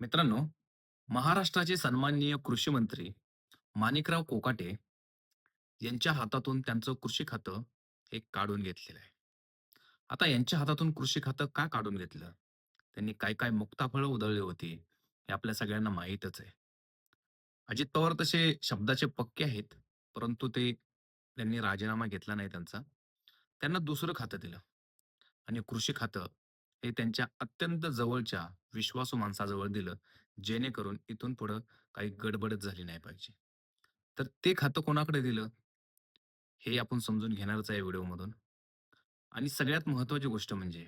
मित्रांनो, महाराष्ट्राचे सन्माननीय कृषी मंत्री माणिकराव कोकाटे यांच्या हातातून त्यांचं कृषी खातं हे काढून घेतलेलं आहे. आता यांच्या हातातून कृषी खातं का काढून घेतलं? त्यांनी काय काय मुक्ताफळं उधळली होती, हे आपल्या सगळ्यांना माहीतच आहे. अजित पवार तसे शब्दाचे पक्के आहेत, परंतु ते त्यांनी राजीनामा घेतला नाही त्यांचा. त्यांना दुसरं खातं दिलं आणि कृषी खातं हे त्यांच्या अत्यंत जवळच्या विश्वासू माणसाजवळ दिलं, जेणेकरून इथून पुढं काही गडबडच झाली नाही पाहिजे. तर ते खातं कोणाकडे दिलं, हे आपण समजून घेणारच आहे व्हिडिओमधून. आणि सगळ्यात महत्वाची गोष्ट म्हणजे,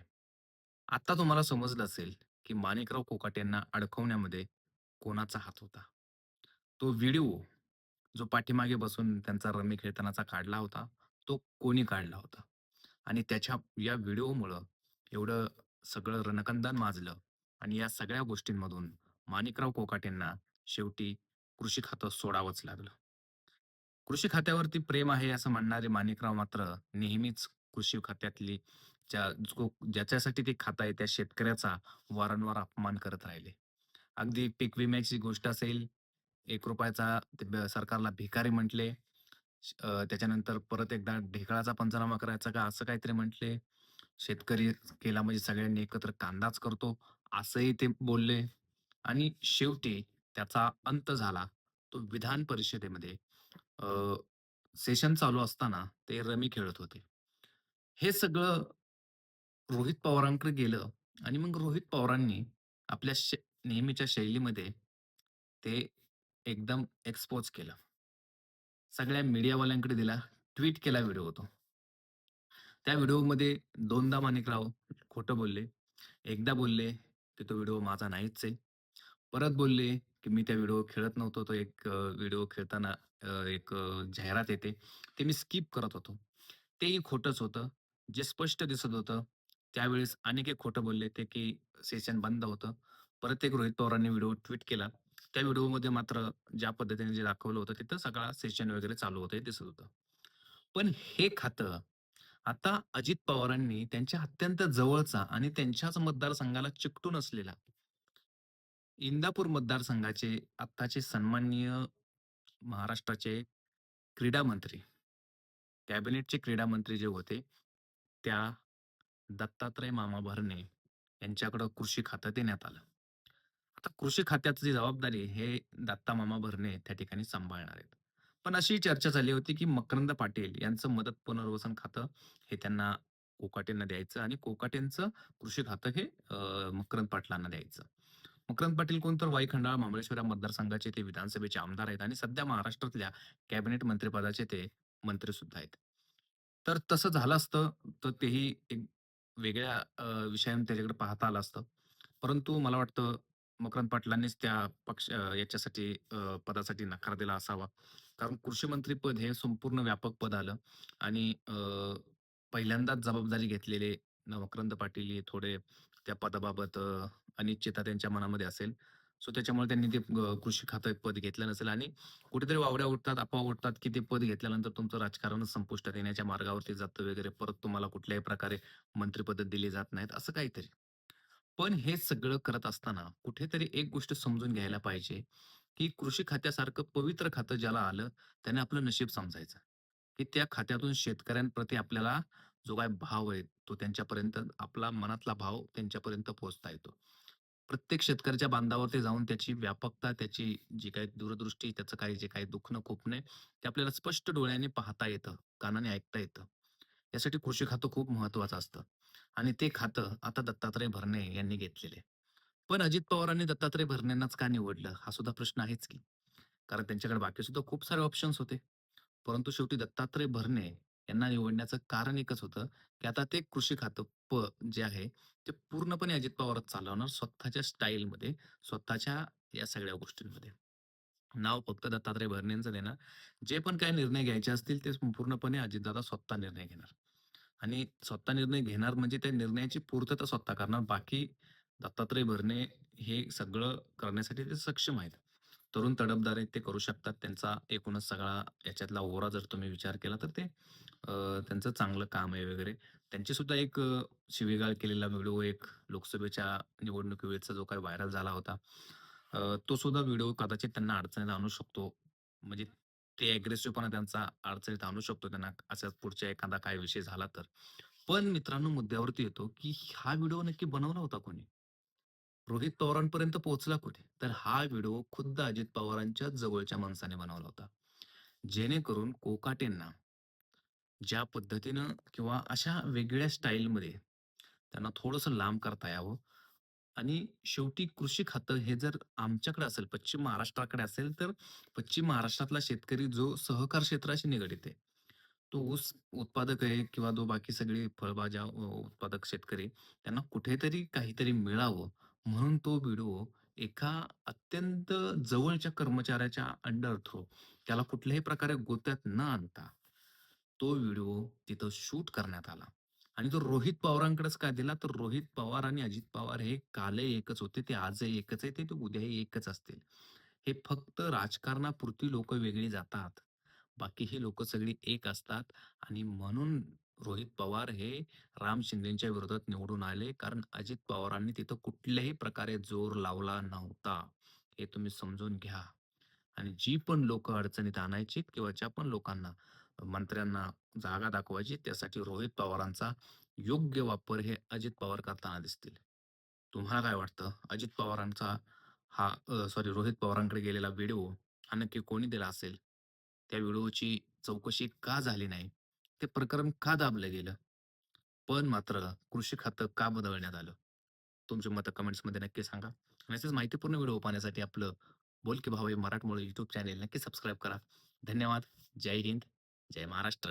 आता तुम्हाला समजलं असेल, की माणिकराव कोकाटे यांना अडकवण्यामध्ये कोणाचा हात होता. तो व्हिडिओ जो पाठीमागे बसून त्यांचा रमी खेळतानाचा काढला होता, तो कोणी काढला होता? आणि त्याच्या या व्हिडिओमुळं एवढं सगळं रणकंदन माजलं आणि या सगळ्या गोष्टींमधून माणिकराव कोकाटेंना शेवटी कृषी खातं सोडावंच लागलं. कृषी खात्यावरती प्रेम आहे असं म्हणणारे माणिकराव मात्र नेहमीच कृषी खात्यातली ज्या जो ज्याच्यासाठी ते खातं आहे त्या शेतकऱ्याचा वारंवार अपमान करत राहिले. अगदी पीक विम्याची गोष्ट असेल, एक रुपयाचा सरकारला भिकारी म्हटले. त्याच्यानंतर परत एकदा ढेकळाचा पंचनामा करायचा का असं काहीतरी म्हटले. शेतकरी केला म्हणजे सगळ्यांनी एकत्र कांदाच करतो, असंही ते बोलले आणि शेवटी त्याचा अंत झाला. तो विधान परिषदेमध्ये अ, सेशन चालू असताना ते रमी खेळत होते. हे सगळं रोहित पवारांकडे गेलं आणि मग रोहित पवारांनी आपल्या श नेहमीच्या शैलीमध्ये ते एकदम एक्सपोज केलं. सगळ्या मीडियावाल्यांकडे दिला. ट्वीट केला व्हिडिओ होतो त्या व्हिडिओमध्ये दोनदा माणिकराव खोटं बोलले. एकदा बोलले, की तो व्हिडिओ माझा नाहीच आहे. परत बोलले, की मी त्या व्हिडिओ खेळत नव्हतो. तो एक व्हिडिओ खेळताना एक जाहिरात येते. ते मी स्किप करत होतो. तेही खोटंच होतं. जे स्पष्ट दिसत होतं. त्यावेळेस अनेक एक खोटं बोलले ते, की सेशन बंद होतं. परत एक रोहित पवारांनी व्हिडिओ ट्विट केला. त्या व्हिडिओमध्ये मात्र ज्या पद्धतीने जे दाखवलं होतं तिथं सगळा सेशन वगैरे चालू होतं हे दिसत होतं. पण हे खातं आता अजित पवारांनी त्यांच्या अत्यंत जवळचा आणि त्यांच्याच मतदारसंघाला चिकटून असलेला इंदापूर मतदारसंघाचे आत्ताचे सन्माननीय महाराष्ट्राचे क्रीडा मंत्री, कॅबिनेटचे क्रीडा मंत्री जे होते, त्या दत्तात्रय मामा भरणे यांच्याकडं कृषी खातं देण्यात आलं. आता कृषी खात्याची जबाबदारी हे दत्ता मामा भरणे त्या ठिकाणी सांभाळणार आहेत. पण अशी चर्चा झाली होती, की मकरंद पाटील यांचं मदत पुनर्वसन खातं हे त्यांना कोकाटेंना द्यायचं आणि कोकाटेंचं कृषी खातं हे मकरंद पाटलांना द्यायचं. मकरंद पाटील कोण तर वाईखंडाळ महाबळेश्वर या मतदारसंघाचे ते विधानसभेचे आमदार आहेत आणि सध्या महाराष्ट्रातल्या कॅबिनेट मंत्रिपदाचे ते मंत्री सुद्धा आहेत. तर तसं झालं असतं, तर तेही एक वेगळ्या विषयाने त्याच्याकडे पाहता आलं असतं. परंतु मला वाटतं मकरंद पाटलांनीच त्या पक्ष याच्यासाठी पदासाठी नकार दिला असावा. कारण कृषी मंत्री पद हे संपूर्ण व्यापक पद आलं आणि पहिल्यांदाच जबाबदारी घेतलेले न मकरंद पाटील हे थोडे त्या पदाबाबत अनिश्चितता त्यांच्या मनामध्ये असेल. सो त्याच्यामुळे त्यांनी ते कृषी खातं पद घेतलं नसेल आणि कुठेतरी वावड्या उठतात, अफवा उठतात, की ते पद घेतल्यानंतर तुमचं राजकारण संपुष्टात येण्याच्या मार्गावरती जातं वगैरे. परत तुम्हाला कुठल्याही प्रकारे मंत्रिपद दिली जात नाहीत, असं काहीतरी. पण हे सगळं करत असताना कुठेतरी एक गोष्ट समजून घ्यायला पाहिजे, की कृषी खात्यासारखं पवित्र खातं ज्याला आलं, त्याने आपलं नशीब समजायचं, की त्या खात्यातून शेतकऱ्यांप्रती आपल्याला जो काय भाव आहे, तो त्यांच्यापर्यंत आपला मनातला भाव त्यांच्यापर्यंत पोहोचता येतो. प्रत्येक शेतकऱ्याच्या बांधावरती जाऊन त्याची व्यापकता, त्याची जी काही दूरदृष्टी, त्याचं काही जे काही दुखणं, खोपणे ते आपल्याला स्पष्ट डोळ्याने पाहता येतं, कानाने ऐकता येतं. यासाठी कृषी खातं खूप महत्त्वाचं असतं आणि ते खातं आता दत्तात्रय भरणे यांनी घेतलेले आहे. पण अजित पवारांनी दत्तात्रय भरणेंनाच का निवडलं? हा सुद्धा प्रश्न आहेच की. कारण त्यांच्याकडे बाकी सुद्धा खूप सारे ऑप्शन्स होते. परंतु शेवटी दत्तात्रय भरणे यांना निवडण्याचं कारण एकच होतं, की आता ते कृषी खातं प जे आहे, ते पूर्णपणे अजित पवारच चालवणार स्वतःच्या स्टाईलमध्ये, स्वतःच्या या सगळ्या गोष्टींमध्ये. नाव फक्त दत्तात्रय भरणेंचं देणार. जे पण काही निर्णय घ्यायचे असतील, ते पूर्णपणे अजितदादा स्वतः निर्णय घेणार. आणि स्वतः निर्णय घेणार म्हणजे त्या निर्णयाची पूर्तता स्वतः करणार. बाकी दत्तात्रय भरणे हे सगळं करण्यासाठी ते सक्षम आहेत. तरुण तडफदार आहेत, ते करू शकतात. त्यांचा एकूणच सगळा याच्यातला ओरा जर तुम्ही विचार केला तर ते त्यांचं चांगलं काम आहे वगैरे. त्यांची सुद्धा एक शिवीगाळ केलेला व्हिडिओ एक लोकसभेच्या निवडणुकीवेळेचा जो काही व्हायरल झाला होता. तो सुद्धा व्हिडिओ कदाचित त्यांना अडचणीत आणू शकतो. म्हणजे ते अग्रेसिव्हपणा त्यांचा अडचणीत आणू शकतो त्यांना असाच पुढच्या एखादा काय विषय झाला तर. पण मित्रांनो मुद्द्यावरती येतो, की हा व्हिडिओ नक्की बनवला होता कोणी? रोहित पवारांपर्यंत पोहोचला कुठे? तर हा व्हिडिओ खुद्द अजित पवारांच्या जवळच्या माणसाने बनवला होता. जेणेकरून कोकाटेंना ज्या पद्धतीनं किंवा अशा वेगळ्या स्टाईलमध्ये त्यांना थोडंसं लांब करता यावं आणि शेवटी कृषी खातं हे जर आमच्याकडे असेल, पश्चिम महाराष्ट्राकडे असेल, तर पश्चिम महाराष्ट्रातला शेतकरी जो सहकार क्षेत्राशी निगडीत आहे. तो ऊस उत्पादक आहे किंवा जो बाकी सगळे फळभाज्या उत्पादक शेतकरी त्यांना कुठेतरी काहीतरी मिळावं म्हणून तो व्हिडिओ एका अत्यंत जवळच्या कर्मचाऱ्याच्या अंडर थ्रो त्याला कुठल्याही प्रकारे गोत्यात न आणता तो व्हिडिओ तिथं शूट करण्यात आला. आणि तो रोहित पवारांकडेच का दिला? तर रोहित पवार आणि अजित पवार हे कालही एकच होते, ते आजही एकच आहे, ते उद्याही एकच असतील. हे फक्त राजकारणापुरती लोक वेगळी जातात. बाकी ही लोक सगळी एक असतात आणि म्हणून रोहित पवार हे राम शिंदेच्या विरोधात निवडून आले. कारण अजित पवारांनी तिथं कुठल्याही प्रकारे जोर लावला नव्हता. हे तुम्ही समजून घ्या. आणि जी पण लोक अडचणीत आणायची किंवा ज्या पण लोकांना, मंत्र्यांना जागा दाखवायची त्यासाठी रोहित पवारांचा योग्य वापर हे अजित पवार करताना दिसतील. तुम्हाला काय वाटतं? अजित पवारांचा हा सॉरी रोहित पवारांकडे गेलेला व्हिडिओ हा नक्की कोणी दिला असेल? त्या व्हिडिओची चौकशी का झाली नाही? ते प्रकरण का दाबलं गेलं? पण मात्र कृषी खातं का बदलण्यात आलं? तुमचे मतं कमेंट्समध्ये नक्की सांगा. आणि असेच माहितीपूर्ण व्हिडिओ पाहण्यासाठी आपलं बोल की भावा मराठमोळं यूट्यूब चॅनेल नक्की सबस्क्राईब करा. धन्यवाद. जय हिंद. जय महाराष्ट्र.